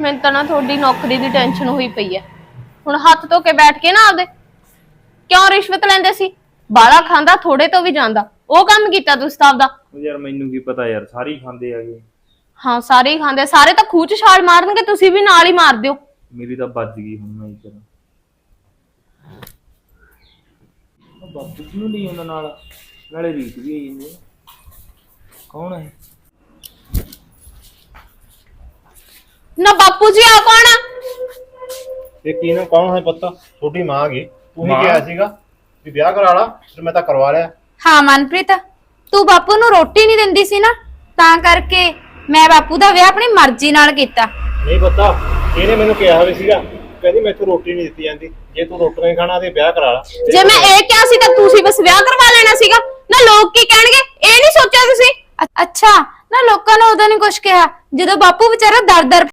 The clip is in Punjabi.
ਮੈਨੂੰ ਤਾਂ ਨਾ ਤੁਹਾਡੀ ਨੌਕਰੀ ਦੀ ਟੈਨਸ਼ਨ ਹੋਈ ਪਈ ਐ ਹੁਣ ਹੱਥ ਧੋ ਕੇ ਬੈਠ ਕੇ ਨਾ ਆਪਦੇ। ਕਿਉਂ ਰਿਸ਼ਵਤ ਲੈਂਦੇ ਸੀ? ਬਾਲਾ ਖਾਂਦਾ ਥੋੜੇ ਤੋਂ ਵੀ ਜਾਂਦਾ। ਉਹ ਕੰਮ ਕੀਤਾ ਤੁਸੀਂ ਤਾਂ ਆਪਦਾ। ਉਹ ਯਾਰ ਮੈਨੂੰ ਕੀ ਪਤਾ ਯਾਰ ਸਾਰੇ ਹੀ ਖਾਂਦੇ ਆਗੇ ਹਾਂ ਸਾਰੇ ਹੀ ਖਾਂਦੇ ਸਾਰੇ ਤਾਂ ਖੂਹ ਚ ਛਾਲ ਮਾਰਨਗੇ ਤੁਸੀਂ ਵੀ ਨਾਲ ਹੀ ਮਾਰ ਦਿਓ। ਮੇਰੀ ਤਾਂ ਵੱਜ ਗਈ ਹੁਣ ਮੈਂ ਕੀ ਕਰਾਂ। ਉਹ ਬਾਪੂ ਜੀ ਨੂੰ ਨਹੀਂ ਉਹਨਾਂ ਨਾਲ? ਨਾਲੇ ਰੀਤ ਵੀ ਆਈ ਜਾਂਦੀ ਹੈ ਕੌਣ ਹੈ ਨਾ ਬਾਪੂ ਜੀ ਆ ਕੌਣ ਆ? ਇਹ ਕੀ ਨਾ ਕੌਣ ਹੈ ਪਤਾ? ਛੋਟੀ ਮਾਂ ਗਈ। ਤੂੰ ਹੀ ਮਾਂ? ਕਿਹਾ ਸੀਗਾ ਵੀ ਵਿਆਹ ਕਰਾ ਲਾ ਫਿਰ ਮੈਂ ਤਾਂ ਕਰਵਾ ਲਿਆ। ਹਾਂ ਮਨਪ੍ਰੀਤ ਤੂੰ ਬਾਪੂ ਨੂੰ ਰੋਟੀ ਨਹੀਂ ਦਿੰਦੀ ਸੀ ਨਾ ਤਾਂ ਕਰਕੇ ਮੈਂ ਬਾਪੂ ਦਾ ਵਿਆਹ ਆਪਣੀ ਮਰਜ਼ੀ ਨਾਲ ਕੀਤਾ। ਨਹੀਂ ਪਤਾ ਇਹਨੇ ਮੈਨੂੰ ਕਿਹਾ ਹੋਵੇ ਸੀਗਾ ਕਹਿੰਦੀ ਮੈਥੋਂ ਰੋਟੀ ਨਹੀਂ ਦਿੱਤੀ ਜਾਂਦੀ ਜੇ ਤੂੰ ਰੋਟੀ ਨਹੀਂ ਖਾਣਾ ਤੇ ਵਿਆਹ ਕਰਾ ਲਾ। ਜੇ ਮੈਂ ਇਹ ਕਿਹਾ ਸੀ ਤਾਂ ਤੁਸੀਂ ਬਸ ਵਿਆਹ ਕਰਵਾ ਲੈਣਾ ਸੀਗਾ। ਨਾ ਲੋਕ ਕੀ ਕਹਿਣਗੇ? ਇਹ ਨਹੀਂ ਸੋਚਿਆ ਤੁਸੀਂ? ਅੱਛਾ ਨਾ ਲੋਕਾਂ ਨੇ ਉਦੋਂ ਨਹੀਂ ਕੁਝ ਕਿਹਾ ਜਦੋਂ ਬਾਪੂ ਵਿਚਾਰਾ ਦਰ ਦਰ